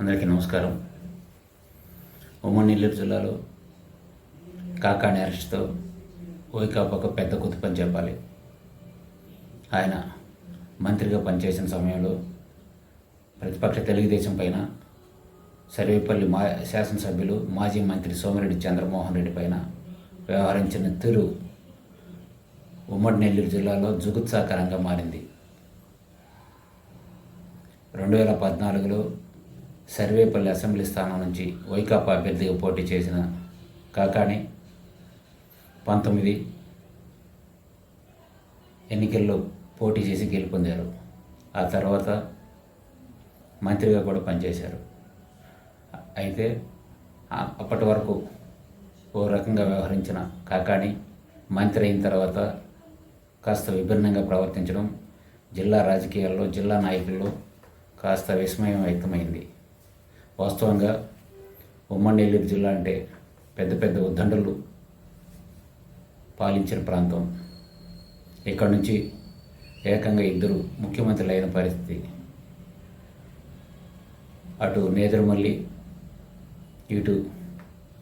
అందరికీ నమస్కారం. ఉమ్మడి నెల్లూరు జిల్లాలో కాకాణి అరెస్ట్తో వైకాపాకు పెద్ద కుతుపని చెప్పాలి. ఆయన మంత్రిగా పనిచేసిన సమయంలో ప్రతిపక్ష తెలుగుదేశం పైన సర్వేపల్లి మా శాసనసభ్యులు మాజీ మంత్రి సోమిరెడ్డి చంద్రమోహన్ రెడ్డి పైన వ్యవహరించిన తీరు ఉమ్మడి నెల్లూరు జిల్లాలో జుగుత్సాకరంగా మారింది. రెండు వేల పద్నాలుగులో సర్వేపల్లి అసెంబ్లీ స్థానం నుంచి వైకాపా అభ్యర్థిగా పోటీ చేసిన కాకాని పంతొమ్మిది ఎన్నికల్లో పోటీ చేసి గెలుపొందారు. ఆ తర్వాత మంత్రిగా కూడా పనిచేశారు. అయితే అప్పటి వరకు ఓ రకంగా వ్యవహరించిన కాకాని మంత్రి అయిన తర్వాత కాస్త విభిన్నంగా ప్రవర్తించడం జిల్లా రాజకీయాల్లో జిల్లా నాయకుల్లో కాస్త విస్మయం వ్యక్తమైంది. వాస్తవంగా ఉమ్మడి నెల్లూరు జిల్లా అంటే పెద్ద పెద్ద ఉద్దండలు పాలించిన ప్రాంతం. ఇక్కడ నుంచి ఏకంగా ఇద్దరు ముఖ్యమంత్రులు అయిన పరిస్థితి. అటు నేదురుమల్లి ఇటు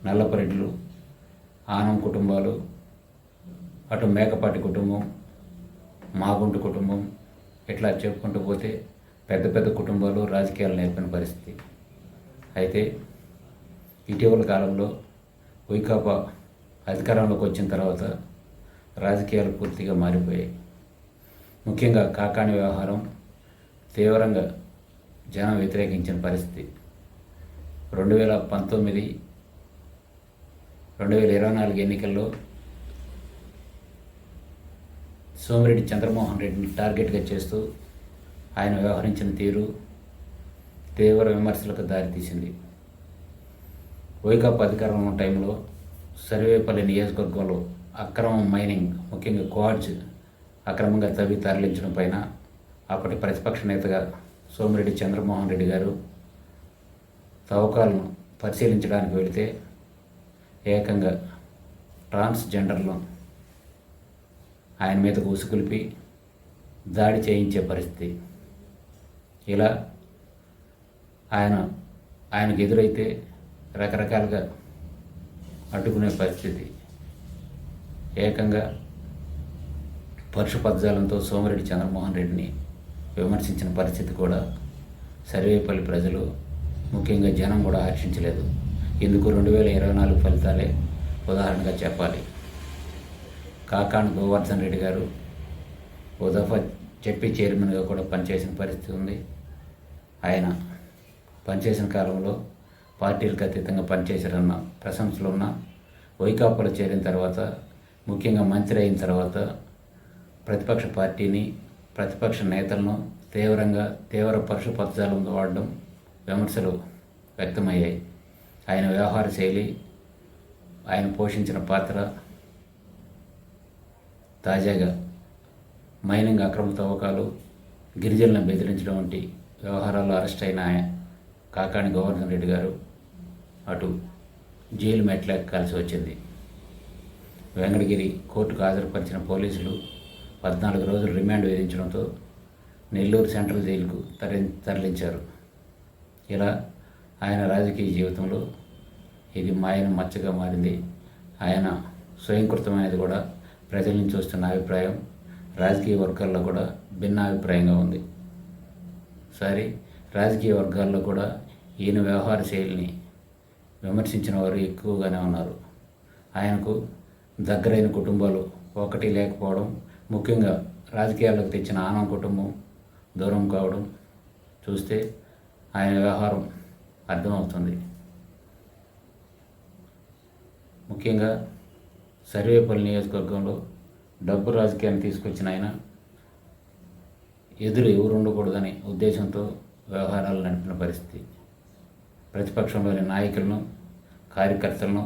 నల్లపరెడ్లు ఆనం కుటుంబాలు అటు మేకపాటి కుటుంబం మాగుండు కుటుంబం ఇట్లా చెప్పుకుంటూ పోతే పెద్ద పెద్ద కుటుంబాలు రాజకీయాలు నేర్పిన పరిస్థితి. అయితే ఇటీవల కాలంలో వైకాపా అధికారంలోకి వచ్చిన తర్వాత రాజకీయాలు పూర్తిగా మారిపోయాయి. ముఖ్యంగా కాకాని వ్యవహారం తీవ్రంగా జనం వ్యతిరేకించిన పరిస్థితి. రెండు వేల పంతొమ్మిది రెండు వేల ఇరవై నాలుగు ఎన్నికల్లో సోమిరెడ్డి చంద్రమోహన్ రెడ్డిని టార్గెట్గా చేస్తూ ఆయన వ్యవహరించిన తీరు తీవ్ర విమర్శలకు దారితీసింది వైకాపా అధికారం ఉన్న టైంలో సర్వేపల్లి నియోజకవర్గంలో అక్రమ మైనింగ్ ముఖ్యంగా క్వాడ్జ్ అక్రమంగా తవ్వి తరలించడం పైన అప్పటి ప్రతిపక్ష నేతగా సోమిరెడ్డి చంద్రమోహన్ రెడ్డి గారు తవ్వకాలను పరిశీలించడానికి వెళితే ఏకంగా ట్రాన్స్జెండర్లను ఆయన మీదకు ఉసుకులిపి దాడి చేయించే పరిస్థితి. ఇలా ఆయన ఆయనకు ఎదురైతే రకరకాలుగా అడ్డుకునే పరిస్థితి. ఏకంగా పరుషు పదజాలంతో సోమిరెడ్డి చంద్రమోహన్ రెడ్డిని విమర్శించిన పరిస్థితి కూడా సర్వేపల్లి ప్రజలు ముఖ్యంగా జనం కూడా హర్షించలేదు ఎందుకు రెండు వేల ఇరవై నాలుగు ఫలితాలే ఉదాహరణగా చెప్పాలి. కాకాణ్ గోవర్ధన్ రెడ్డి గారు ఓ దఫా చెప్పి చైర్మన్గా కూడా పనిచేసిన పరిస్థితి ఉంది. ఆయన పనిచేసిన కాలంలో పార్టీలకు అతీతంగా పనిచేశారన్న ప్రశంసలు ఉన్న వైకాపాలో చేరిన తర్వాత ముఖ్యంగా మంత్రి అయిన తర్వాత ప్రతిపక్ష పార్టీని ప్రతిపక్ష నేతలను తీవ్రంగా తీవ్ర పరుషు పదజాలం వాడడం విమర్శలు వ్యక్తమయ్యాయి. ఆయన వ్యవహార శైలి ఆయన పోషించిన పాత్ర తాజాగా మైనింగ్ అక్రమ తవ్వకాలు గిరిజనులను బెదిరించడం వంటి వ్యవహారాల్లో అరెస్ట్ అయిన ఆయన. కాకాణి గోవర్ధన్ రెడ్డి గారు అటు జైలు మెట్లెక్కాల్సి వచ్చింది. వెంకటగిరి కోర్టుకు హాజరుపరిచిన పోలీసులు పద్నాలుగు రోజులు రిమాండ్ విధించడంతో నెల్లూరు సెంట్రల్ జైలుకు తరలి తరలించారు. ఇలా ఆయన రాజకీయ జీవితంలో ఇది మాయన మచ్చగా మారింది. ఆయన స్వయంకృతమైనది కూడా ప్రజల నుంచి వస్తున్న అభిప్రాయం రాజకీయ వర్గాల్లో కూడా భిన్న అభిప్రాయంగా ఉంది. సారీ రాజకీయ వర్గాల్లో కూడా ఈయన వ్యవహార శైలిని విమర్శించిన వారు ఎక్కువగానే ఉన్నారు. ఆయనకు దగ్గరైన కుటుంబాలు ఒకటి లేకపోవడం ముఖ్యంగా రాజకీయాల్లోకి తెచ్చిన ఆనం కుటుంబం దూరం కావడం చూస్తే ఆయన వ్యవహారం అర్థమవుతుంది. ముఖ్యంగా సర్వేపల్లి నియోజకవర్గంలో డబ్బు రాజకీయాన్ని తీసుకొచ్చిన ఆయన ఎదురు ఎవరు ఉండకూడదనే ఉద్దేశంతో వ్యవహారాలు నడిపిన పరిస్థితి. ప్రతిపక్షంలోని నాయకులను కార్యకర్తలను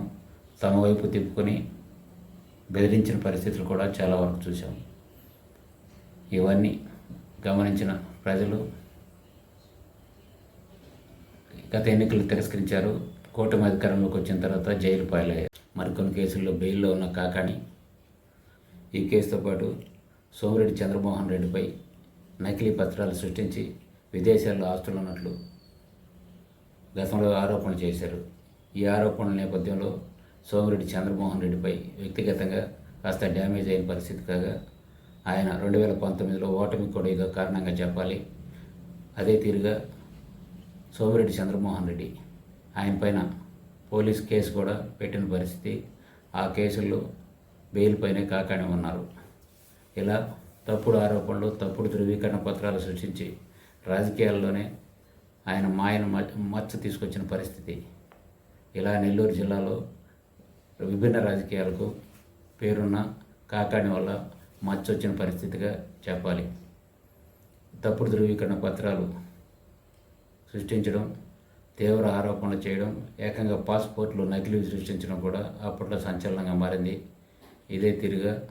తమ వైపు తిప్పుకొని బెదిరించిన పరిస్థితులు కూడా చాలా వరకు చూసాం ఇవన్నీ గమనించిన ప్రజలు గత ఎన్నికలు తిరస్కరించారు. కూటమి అధికారంలోకి వచ్చిన తర్వాత జైలు పాలయ్యారు. మరికొన్ని కేసుల్లో బెయిల్లో ఉన్న కాకాని ఈ కేసుతో పాటు సోమిరెడ్డి చంద్రమోహన్ రెడ్డిపై నకిలీ పత్రాలు సృష్టించి విదేశాల్లో ఆస్తులు ఉన్నట్లు గతంలో ఆరోపణలు చేశారు. ఈ ఆరోపణల నేపథ్యంలో సోమిరెడ్డి చంద్రమోహన్ రెడ్డిపై వ్యక్తిగతంగా కాస్త డ్యామేజ్ అయిన పరిస్థితి కాగా ఆయన రెండు వేల పంతొమ్మిదిలో ఓటమి కూడా ఇదో కారణంగా చెప్పాలి. అదే తీరుగా సోమిరెడ్డి చంద్రమోహన్ రెడ్డి ఆయన పైన పోలీస్ కేసు కూడా పెట్టిన పరిస్థితి ఆ కేసుల్లో బెయిల్ పైనే కాకాని ఉన్నారు. ఇలా తప్పుడు ఆరోపణలు తప్పుడు ధృవీకరణ పత్రాలు సృష్టించి రాజకీయాల్లోనే ఆయన మాయను మ- మచ్చ తీసుకొచ్చిన పరిస్థితి. ఇలా నెల్లూరు జిల్లాలో విభిన్న రాజకీయాలకు పేరున్న కాకాని వల్ల మచ్చ వచ్చిన పరిస్థితిగా చెప్పాలి. తప్పుడు ధృవీకరణ పత్రాలు సృష్టించడం తీవ్ర ఆరోపణలు చేయడం ఏకంగా పాస్పోర్ట్లు నకిలీ సృష్టించడం కూడా అప్పట్లో సంచలనంగా మారింది. ఇదే తిరిగా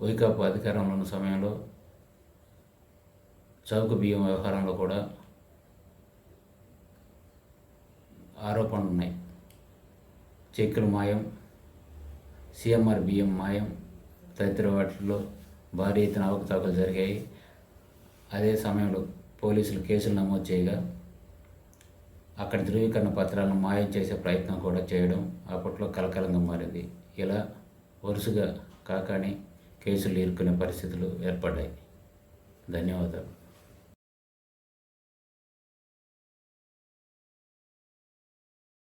వైకాపా అధికారంలో ఉన్న సమయంలో చౌక బియ్యం వ్యవహారంలో కూడా ఆరోపణలు ఉన్నాయి చెక్కులు మాయం సిఎంఆర్ బియ్యం మాయం తదితర వాటిల్లో భారీ ఎత్తున అవకతవకలు జరిగాయి. అదే సమయంలో పోలీసులు కేసులు నమోదు చేయగా అక్కడ ధృవీకరణ పత్రాలను మాయం చేసే ప్రయత్నం కూడా చేయడం అప్పట్లో కలకలంగా మారింది. ఇలా వరుసగా కాకాని కేసులు ఇరుక్కునే పరిస్థితులు ఏర్పడ్డాయి. ధన్యవాదాలు.